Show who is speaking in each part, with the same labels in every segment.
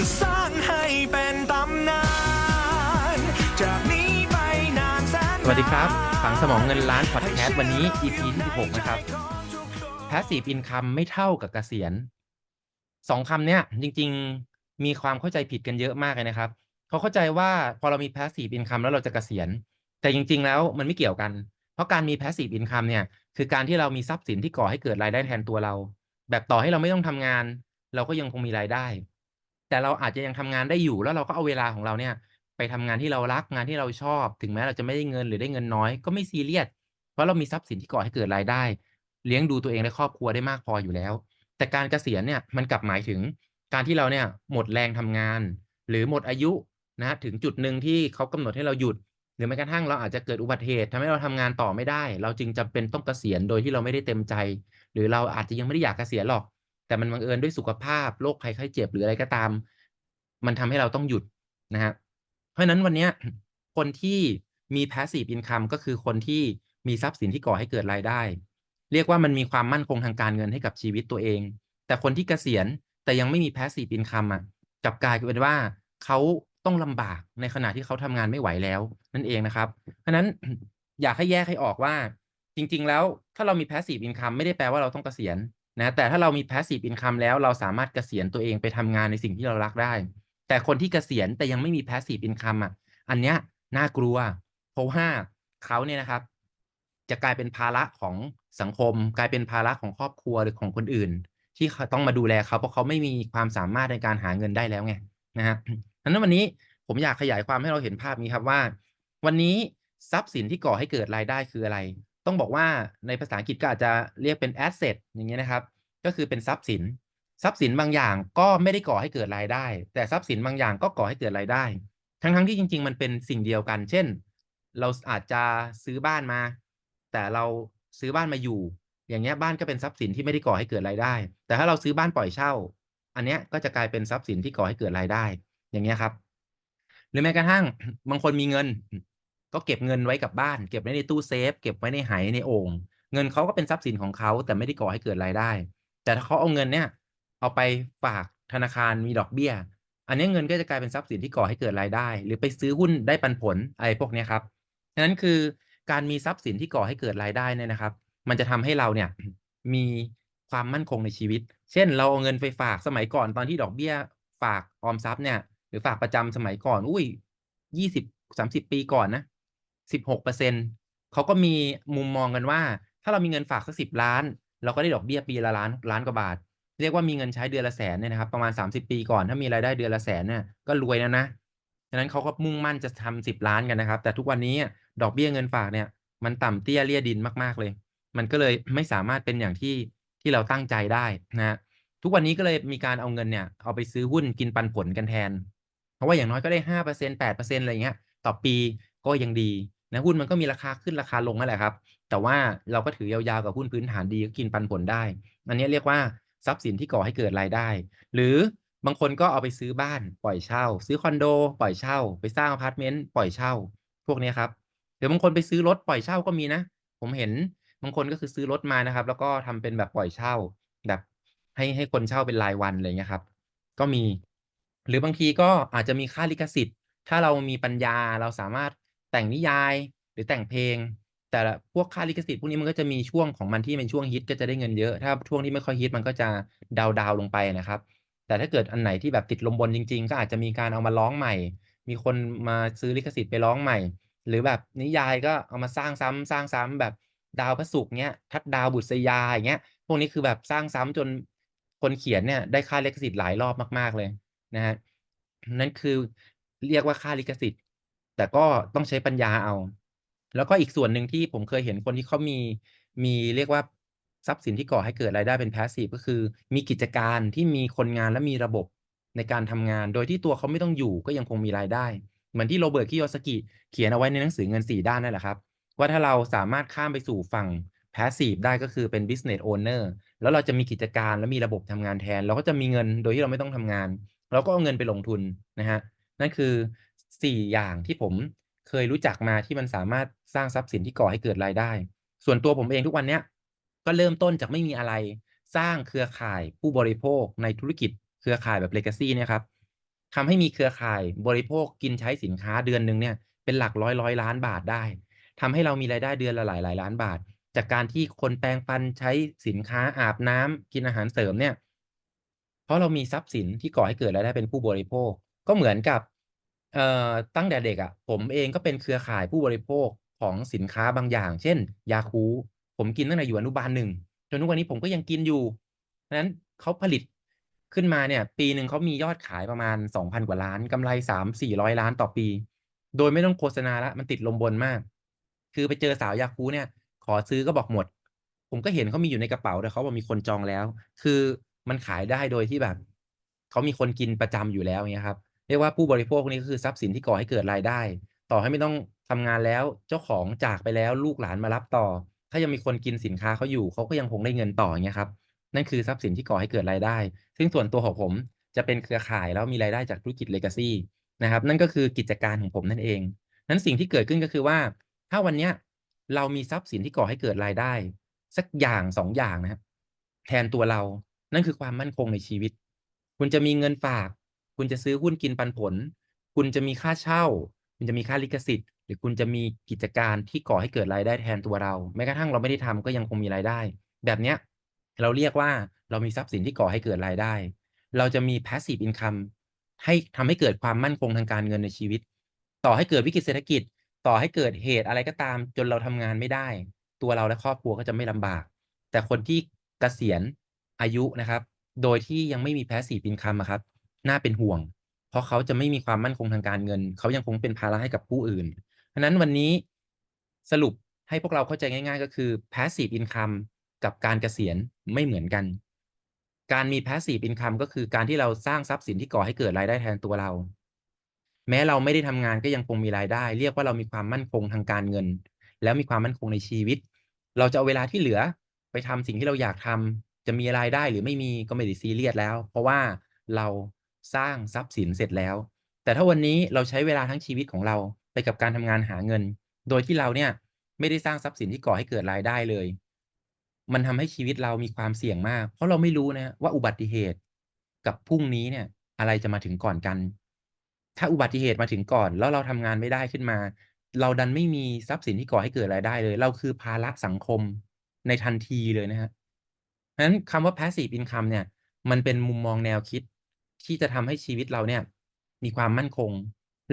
Speaker 1: จะสร้างให้เป็นตำนานจากนี้ไปนานแสน
Speaker 2: สวัสดีครับฝังสมองเงินล้านพอดแคสต์วันนี้ EP ที่16 นะครับ Passive Income ไม่เท่ากับเกษียณสองคำเนี้ยจริง ๆ มีความเข้าใจผิดกันเยอะมากเลยนะครับ เขาเข้าใจว่าพอเรามี Passive Income แล้วเราจะเกษียณ แต่จริง ๆ แล้วมันไม่เกี่ยวกัน เพราะการมี Passive Income เนี่ยคือการที่เรามีทรัพย์สินที่ก่อให้เกิดรายได้แทนตัวเรา แบบต่อให้เราไม่ต้องทำงาน เราก็ยังคงมีรายได้ แต่เราอาจจะยังทำงานได้อยู่แล้วเราก็เอาเวลาของเราเนี่ย ไปทำงานที่เรารักงานที่เราชอบ ถึงแม้เราจะไม่ได้เงินหรือได้เงินน้อยก็ไม่ซีเรียสเพราะเรามีทรัพย์สินที่ก่อให้เกิดรายได้ เลี้ยงดูตัวเองและครอบครัวได้มากพออยู่แล้ว แต่การเกษียณเนี่ยมันกลับหมายถึงการที่เราเนี่ยหมดแรงทำงาน หรือหมดอายุนะถึงจุดหนึ่งที่เขากำหนดให้เราหยุด หรือแม้กระทั่งเราอาจจะเกิดอุบัติเหตุทำให้เราทำงานต่อไม่ได้ เราจึงจำเป็นต้องเกษียณโดยที่เราไม่ได้เต็มใจ หรือเราอาจจะยังไม่ได้อยากเกษียณหรอก แต่มันบังเอิญด้วยสุขภาพโรคภัยไข้เจ็บหรืออะไรก็ตาม มันทำให้เราต้องหยุดนะฮะเพราะนั้นวันนี้คนที่มี passive income ก็คือคนที่มีทรัพย์สินที่ก่อให้เกิดรายได้ เรียกว่ามันมีความมั่นคงทางการเงินให้กับชีวิตตัวเอง แต่คนที่เกษียณแต่ยังไม่มี passive income อะกลับกลายเป็นว่าเขาต้องลำบากในขณะที่เขาทำงานไม่ไหวแล้ว นั่นเองนะครับ เพราะฉะนั้นอยากให้แยกให้ออกว่า จริง ๆ แล้วถ้าเรามี passive income ไม่ได้แปลว่าเราต้องเกษียณ นะแต่ถ้าเรามี passive income แล้วเราสามารถเกษียณตัวเองไปทำงานในสิ่งที่เรารักได้ แต่คนที่เกษียณแต่ยังไม่มี passive income อะอันเนี้ยน่ากลัว เพราะว่าเขาเนี่ยนะครับ จะกลายเป็นภาระของสังคม กลายเป็นภาระของครอบครัวหรือของคนอื่น ที่เขาต้องมาดูแลเขาเพราะเขาไม่มีความสามารถในการหาเงินได้แล้วไงนะฮะดังนั้นวันนี้ผมอยากขยายความให้เราเห็นภาพนี้ครับว่า วันนี้ทรัพย์สินที่ก่อให้เกิดรายได้คืออะไร ต้องบอกว่าในภาษาอังกฤษก็อาจจะเรียกเป็น asset อย่างเงี้ยนะครับ ก็คือเป็นทรัพย์สิน ทรัพย์สินบางอย่างก็ไม่ได้ก่อให้เกิดรายได้ แต่ทรัพย์สินบางอย่างก็ก่อให้เกิดรายได้ ทั้งๆที่จริง ๆ มันเป็นสิ่งเดียวกัน เช่น เราอาจจะซื้อบ้านมา แต่เราซื้อบ้านมาอยู่ อย่างเงี้ยบ้านก็เป็นทรัพย์สินที่ไม่ได้ก่อให้เกิดรายได้ แต่ถ้าเราซื้อบ้านปล่อยเช่า อันเนี้ยก็จะกลายเป็นทรัพย์สินที่ก่อให้เกิดรายได้ อย่างเงี้ยครับ หรือแม้กระทั่งบางคนมีเงิน ก็เก็บเงินไว้กับบ้าน เก็บไว้ในตู้เซฟ เก็บไว้ในไหในโอ่งเงินเขาก็เป็นทรัพย์สินของเขาแต่ไม่ได้ก่อให้เกิดรายได้ แต่ถ้าเขาเอาเงินเนี่ย เอาไปฝากธนาคารมีดอกเบี้ย อันนี้เงินก็จะกลายเป็นทรัพย์สินที่ก่อให้เกิดรายได้ หรือไปซื้อหุ้นได้ปันผลอะไรพวกนี้ครับฉะนั้นคือการมีทรัพย์สินที่ก่อให้เกิดรายได้เนี่ยนะครับ มันจะทำให้เราเนี่ยมีความมั่นคงในชีวิต เช่น เราเอาเงินไปฝากสมัยก่อนตอนที่ดอกเบี้ย ฝากออมทรัพย์เนี่ย หรือฝากประจำสมัยก่อน อุ้ยยี่สิบสามสิบปีก่อนนะ สิบหกเปอร์เซ็นเขาก็มีมุมมองกันว่า ถ้าเรามีเงินฝากสักสิบล้าน เราก็ได้ดอกเบี้ยปีละล้านล้านกว่าบาท เรียกว่ามีเงินใช้เดือนละแสนเนี่ยนะครับ ประมาณ 30 ปีก่อนถ้ามีรายได้เดือนละแสนเนี่ยก็รวยแล้วนะฉะนั้นเขาก็มุ่งมั่นจะทำสิบล้านกันนะครับ แต่ทุกวันนี้ดอกเบี้ยเงินฝากเนี่ยมันต่ำเตี้ยเลี่ยดินมากๆเลย มันก็เลยไม่สามารถเป็นอย่างที่ที่เราตั้งใจได้นะฮะทุกวันนี้ก็เลยมีการเอาเงินเนี่ยเอาไปซื้อหุ้นกินปันผลกันแทน เพราะว่าอย่างน้อยก็ได้ห้าเปอร์เซ็นแปดเปอร์เซ็นอะไรเงี้ยต่อปีก็ยังดี นะหุ้นมันก็มีราคาขึ้นราคาลงนั่นแหละครับ แต่ว่าเราก็ถือยาวๆกับหุ้นพื้นฐานดีก็กินปันผลได้ อันนี้เรียกว่าทรัพย์สินที่ก่อให้เกิดรายได้ หรือบางคนก็เอาไปซื้อบ้านปล่อยเช่า ซื้อคอนโด ปล่อยเช่า ไปสร้างอพาร์ตเมนต์ปล่อยเช่า พวกนี้ครับหรือบางคนไปซื้อรถปล่อยเช่าก็มีนะ ผมเห็นบางคนก็คือซื้อรถมานะครับ แล้วก็ทำเป็นแบบปล่อยเช่า แบบให้ให้คนเช่าเป็นรายวันอะไรเงี้ยครับ ก็มี หรือบางทีก็อาจจะมีค่าลิขสิทธิ์ ถ้าเรามีปัญญาเราสามารถ แต่งนิยายหรือแต่งเพลง แต่ละพวกค่าลิขสิทธิ์พวกนี้มันก็จะมีช่วงของมันที่เป็นช่วงฮิตก็จะได้เงินเยอะ ถ้าช่วงที่ไม่ค่อยฮิตมันก็จะดาวดาวลงไปนะครับ แต่ถ้าเกิดอันไหนที่แบบติดลมบนจริง ๆ ก็อาจจะมีการเอามาร้องใหม่ มีคนมาซื้อลิขสิทธิ์ไปร้องใหม่ หรือแบบนิยายก็เอามาสร้างซ้ำสร้างซ้ำแบบดาวพระศุกร์เงี้ยทัดดาวบุษยาอย่างเงี้ย พวกนี้คือแบบสร้างซ้ำจนคนเขียนเนี่ยได้ค่าลิขสิทธิ์หลายรอบมาก ๆเลยนะฮะนั่นคือเรียกว่าค่าลิขสิทธิ์ แต่ก็ต้องใช้ปัญญาเอา แล้วก็อีกส่วนหนึ่งที่ผมเคยเห็นคนที่เขามีมีเรียกว่าทรัพย์สินที่ก่อให้เกิดรายได้เป็น passive ก็คือ มีกิจการที่มีคนงานและมีระบบในการทำงาน โดยที่ตัวเขาไม่ต้องอยู่ก็ยังคงมีรายได้ เหมือนที่โรเบิร์ตคิโยสกิเขียนเอาไว้ในหนังสือเงินสี่ด้านนั่นแหละครับ ว่าถ้าเราสามารถข้ามไปสู่ฝั่ง passive ได้ก็คือเป็น business owner แล้วเราจะมีกิจการและมีระบบทำงานแทน เราก็จะมีเงินโดยที่เราไม่ต้องทำงาน เราก็เอาเงินไปลงทุนนะฮะนั่นคือ 4อย่างที่ผมเคยรู้จักมาที่มันสามารถสร้างทรัพย์สินที่ก่อให้เกิดรายได้ ส่วนตัวผมเองทุกวันเนี้ยก็เริ่มต้นจากไม่มีอะไร สร้างเครือข่ายผู้บริโภคในธุรกิจ เครือข่ายแบบ legacy เนี่ยครับทำให้มีเครือข่ายบริโภคกินใช้สินค้าเดือนหนึ่งเนี่ยเป็นหลักร้อยร้อยล้านบาทได้ทำให้เรามีรายได้เดือนละหลายหลายล้านบาท จากการที่คนแปรงฟันใช้สินค้าอาบน้ำกินอาหารเสริมเนี่ย เพราะเรามีทรัพย์สินที่ก่อให้เกิดรายได้เป็นผู้บริโภค ก็เหมือนกับ เอ่อตั้งแต่เด็กอะผมเองก็เป็นเครือข่ายผู้บริโภคของสินค้าบางอย่าง เช่น ยาคูผมกินตั้งแต่อยู่อนุบาลหนึ่งจนทุกวันนี้ผมก็ยังกินอยู่เพราะฉะนั้นเขาผลิตขึ้นมาเนี่ย ปีหนึ่งเขามียอดขายประมาณ2,000กว่าล้านกำไร3-400ล้านต่อปี โดยไม่ต้องโฆษณาล้วมันติดลมบนมาก คือไปเจอสาวยาคูเนี่ย ขอซื้อก็บอกหมด ผมก็เห็นเขามีอยู่ในกระเป๋าแต่เขาบอกมีคนจองแล้ว คือมันขายได้โดยที่แบบเขามีคนกินประจำอยู่แล้วเงี้ยครับ เรียกว่าผู้บริโภคนี้ก็คือทรัพย์สินที่ก่อให้เกิดรายได้ ต่อให้ไม่ต้องทำงานแล้วเจ้าของจากไปแล้วลูกหลานมารับต่อ ถ้ายังมีคนกินสินค้าเขาอยู่เขาก็ยังคงได้เงินต่ออย่างเงี้ยครับนั่นคือทรัพย์สินที่ก่อให้เกิดรายได้ ซึ่งส่วนตัวของผมจะเป็นเครือข่ายแล้วมีรายได้จากธุรกิจ Legacy นะครับนั่นก็คือกิจการของผมนั่นเอง นั้นสิ่งที่เกิดขึ้นก็คือว่า ถ้าวันเนี้ยเรามีทรัพย์สินที่ก่อให้เกิดรายได้ สักอย่าง2อย่างนะครับแทนตัวเรา นั่นคือความมั่นคงในชีวิต คุณจะมีเงินฝาก คุณจะซื้อหุ้นกินปันผล คุณจะมีค่าเช่า คุณจะมีค่าลิขสิทธิ์ หรือคุณจะมีกิจการที่ก่อให้เกิดรายได้แทนตัวเรา แม้กระทั่งเราไม่ได้ทำก็ยังคงมีรายได้ แบบเนี้ยเราเรียกว่าเรามีทรัพย์สินที่ก่อให้เกิดรายได้ เราจะมี Passive Income ให้ทำให้เกิดความมั่นคงทางการเงินในชีวิต ต่อให้เกิดวิกฤตเศรษฐกิจ ต่อให้เกิดเหตุอะไรก็ตาม จนเราทำงานไม่ได้ ตัวเราและครอบครัวก็จะไม่ลำบาก แต่คนที่เกษียณอายุนะครับ โดยที่ยังไม่มี Passive Income ครับ น่าเป็นห่วง เพราะเขาจะไม่มีความมั่นคงทางการเงิน เขายังคงเป็นภาระให้กับผู้อื่นเพราะฉะนั้นวันนี้สรุปให้พวกเราเข้าใจง่าย ๆ ก็คือ Passive Income กับการเกษียณไม่เหมือนกัน การมี Passive Income ก็คือการที่เราสร้างทรัพย์สินที่ก่อให้เกิดรายได้แทนตัวเรา แม้เราไม่ได้ทำงานก็ยังคงมีรายได้ เรียกว่าเรามีความมั่นคงทางการเงิน แล้วมีความมั่นคงในชีวิต เราจะเอาเวลาที่เหลือไปทำสิ่งที่เราอยากทำจะมีรายได้หรือไม่มีก็ไม่ได้ซีเรียสแล้ว เพราะว่าเรา สร้างทรัพย์สินเสร็จแล้ว แต่ถ้าวันนี้เราใช้เวลาทั้งชีวิตของเราไปกับการทำงานหาเงิน โดยที่เราเนี่ยไม่ได้สร้างทรัพย์สินที่ก่อให้เกิดรายได้เลย มันทำให้ชีวิตเรามีความเสี่ยงมาก เพราะเราไม่รู้นะว่าอุบัติเหตุกับพรุ่งนี้เนี่ย อะไรจะมาถึงก่อนกัน ถ้าอุบัติเหตุมาถึงก่อนแล้วเราทำงานไม่ได้ขึ้นมา เราดันไม่มีทรัพย์สินที่ก่อให้เกิดรายได้เลย เราคือภาระสังคมในทันทีเลยนะครับเพราะฉะนั้นคำว่า Passive Income เนี่ย มันเป็นมุมมองแนวคิด ที่จะทำให้ชีวิตเราเนี่ย มีความมั่นคง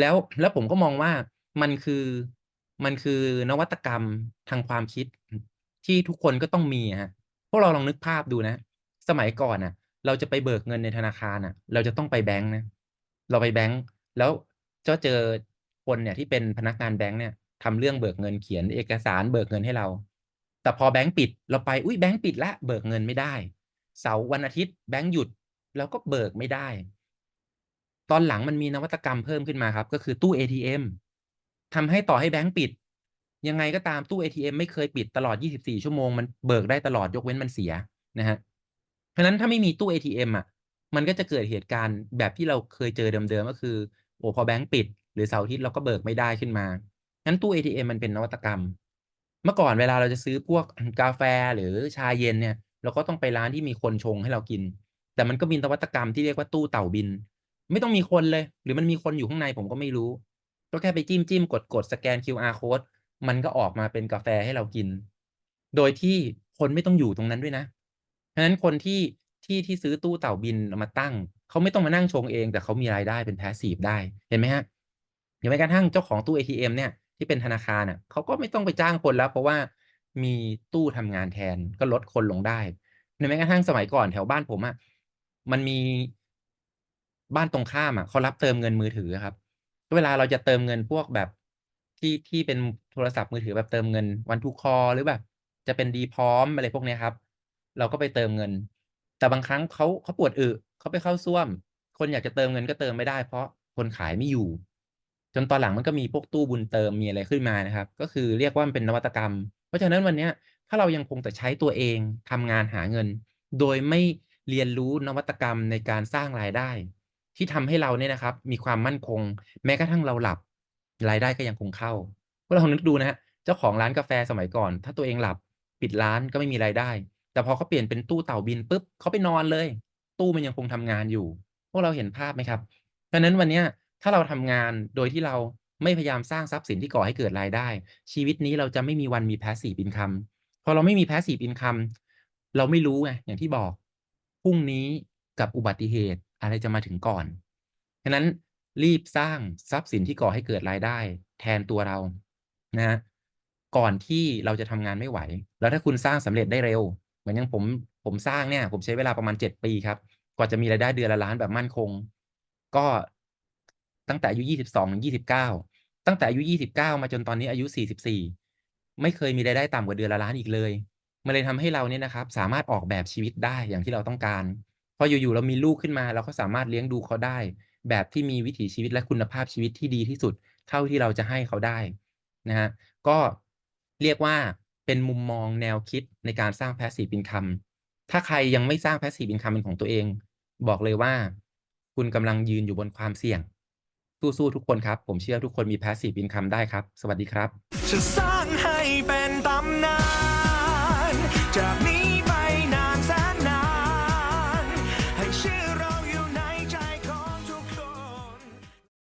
Speaker 2: แล้วแล้วผมก็มองว่ามันคือมันคือนวัตกรรมทางความคิด ที่ทุกคนก็ต้องมีอะพวกเราลองนึกภาพดูนะ สมัยก่อนน่ะ เราจะไปเบิกเงินในธนาคารน่ะ เราจะต้องไปแบงก์นะเราไปแบงก์แล้วก็เจอคนเนี่ยที่เป็นพนักงานแบงก์เนี่ยทำเรื่องเบิกเงินเขียนเอกสารเบิกเงินให้เรา แต่พอแบงก์ปิด เราไปอุ๊ยแบงก์ปิดล้วเบิกเงินไม่ได้ เสาร์วันอาทิตย์แบงก์หยุด เราก็เบิกไม่ได้ ตอนหลังมันมีนวัตกรรมเพิ่มขึ้นมาครับ ก็คือตู้ ATM ทำให้ต่อให้แบงก์ปิด ยังไงก็ตามตู้ ATM ไม่เคยปิดตลอด 24 ชั่วโมงมันเบิกได้ตลอดยกเว้นมันเสียนะครับเพราะนั้นถ้าไม่มีตู้ ATM อะ มันก็จะเกิดเหตุการณ์แบบที่เราเคยเจอเดิมๆก็คือ โอ้พอแบงก์ปิด หรือเสาร์อาทิตย์เราก็เบิกไม่ได้ขึ้นมางั้นตู้ ATM มันเป็นนวัตกรรม เมื่อก่อนเวลาเราจะซื้อพวกกาแฟหรือชาเย็นเนี่ย เราก็ต้องไปร้านที่มีคนชงให้เรากิน แต่มันก็มีนวัตกรรมที่เรียกว่าตู้เต่าบิน ไม่ต้องมีคนเลย หรือมันมีคนอยู่ข้างในผมก็ไม่รู้ ก็แค่ไปจิ้มๆกดๆสแกน QR Code มันก็ออกมาเป็นกาแฟให้เรากิน โดยที่คนไม่ต้องอยู่ตรงนั้นด้วยนะเพราะฉะนั้นคนที่ที่ที่ซื้อตู้เต่าบินมาตั้ง เขาไม่ต้องมานั่งชงเอง แต่เขามีรายได้เป็น Passive ได้เห็นไหมครับหรือแม้กระทั่งเจ้าของตู้ ATM เนี่ยที่เป็นธนาคารน่ะเขาก็ไม่ต้องไปจ้างคนแล้ว เพราะว่ามีตู้ทำงานแทนก็ลดคนลงได้หรือแม้กระทั่งสมัยก่อนแถวบ้านผมอะ มันมีบ้านตรงข้ามอะเขารับเติมเงินมือถือครับ เวลาเราจะเติมเงินพวกแบบที่ที่เป็นโทรศัพท์มือถือแบบเติมเงิน One to Call หรือแบบ จะเป็น D พร้อมอะไรพวกนี้ครับ เราก็ไปเติมเงิน แต่บางครั้งเขาเขาปวดอึเขาไปเข้าส้วม คนอยากจะเติมเงินก็เติมไม่ได้ เพราะคนขายไม่อยู่ จนตอนหลังมันก็มีพวกตู้บุญเติมมีอะไรขึ้นมานะครับ ก็คือเรียกว่ามันเป็นนวัตกรรม เพราะฉะนั้นวันนี้ถ้าเรายังคงแต่ใช้ตัวเองทำงานหาเงิน โดยไม่ เรียนรู้นวัตกรรมในการสร้างรายได้ ที่ทำให้เราเนี่ยนะครับ มีความมั่นคง แม้กระทั่งเราหลับ รายได้ก็ยังคงเข้าพวกเราลองนึกดูนะครับเจ้าของร้านกาแฟสมัยก่อน ถ้าตัวเองหลับปิดร้านก็ไม่มีรายได้ แต่พอเขาเปลี่ยนเป็นตู้เต่าบินปุ๊บเขาไปนอนเลย ตู้มันยังคงทำงานอยู่ พวกเราเห็นภาพไหมครับเพราะนั้นวันนี้ถ้าเราทำงานโดยที่เราไม่พยายามสร้างทรัพย์สินที่ก่อให้เกิดรายได้ ชีวิตนี้เราจะไม่มีวันมี passive income พอเราไม่มี passive income เราไม่รู้ไงอย่างที่บอก พรุ่งนี้กับอุบัติเหตุอะไรจะมาถึงก่อนฉะนั้นรีบสร้างทรัพย์สินที่ก่อให้เกิดรายได้ แทนตัวเรานะฮะก่อนที่เราจะทำงานไม่ไหว แล้วถ้าคุณสร้างสำเร็จได้เร็ว เหมือนอย่างผมผมสร้างเนี่ย ผมใช้เวลาประมาณ7ปีครับ กว่าจะมีรายได้เดือนละล้านแบบมั่นคง ก็ตั้งแต่อายุ22ถึง29ตั้งแต่อายุ29มาจนตอนนี้อายุ44ไม่เคยมีรายได้ต่ำกว่าเดือนละล้านอีกเลย มันเลยทำให้เราเนี่ยนะครับ สามารถออกแบบชีวิตได้อย่างที่เราต้องการ พออยู่ๆเรามีลูกขึ้นมา เราก็สามารถเลี้ยงดูเขาได้ แบบที่มีวิถีชีวิตและคุณภาพชีวิตที่ดีที่สุด เท่าที่เราจะให้เขาได้นะฮะก็เรียกว่าเป็นมุมมองแนวคิดในการสร้าง passive income ถ้าใครยังไม่สร้าง passive income เป็นของตัวเอง บอกเลยว่า คุณกำลังยืนอยู่บนความเสี่ยง สู้ๆทุกคนครับ ผมเชื่อทุกคนมี passive income ได้ครับ สวัสดีครับ
Speaker 1: จะ